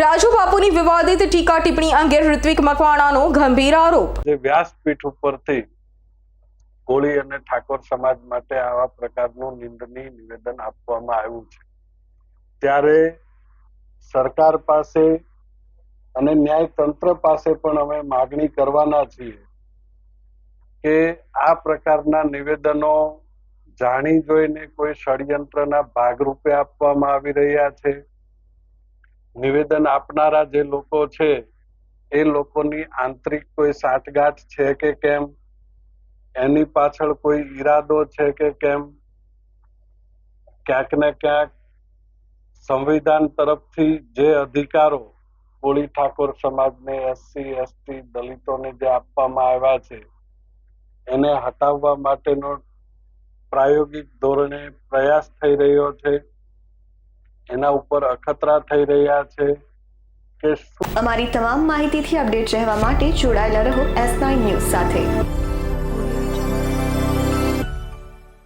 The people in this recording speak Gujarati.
રાજુ બાપુની વિવાદિત ટીકા ટિપ્પણી અંગે ઋત્વિક મકવાણાનો ગંભીર આરોપ. જે વ્યાસપીઠ ઉપરથી કોળી અને ઠાકોર સમાજ માટે આવા પ્રકારનું નિંદનીય નિવેદન આપવામાં આવ્યું છે. ત્યારે સરકાર પાસે અને ન્યાયતંત્ર પાસે પણ અમે માગણી કરવાના છીએ કે આ પ્રકારના નિવેદનો જાણી જોઈને કોઈ ષડયંત્રના ભાગરૂપે આપવામાં આવી રહ્યા છે. નિવેદન આપનારા જે લોકો છે, એ લોકોની આંતરિક કોઈ સાંઠગાંઠ છે કે કેમ? એની પાછળ કોઈ ઈરાદો છે કે કેમ? ક્યાંક ને ક્યાંક સંવિધાન તરફથી જે અધિકારો કોળી ઠાકોર સમાજને એસસી એસટી દલિતોને જે આપવામાં આવ્યા છે, એને હટાવવા માટેનો પ્રાયોગિક ધોરણે પ્રયાસ થઈ રહ્યો છે. એના ઉપર અખતરા થઈ રહ્યા છે કે અમારી તમામ માહિતીથી અપડેટ રહેવા માટે જોડાયેલા રહો એસ નાઇન ન્યૂઝ સાથે.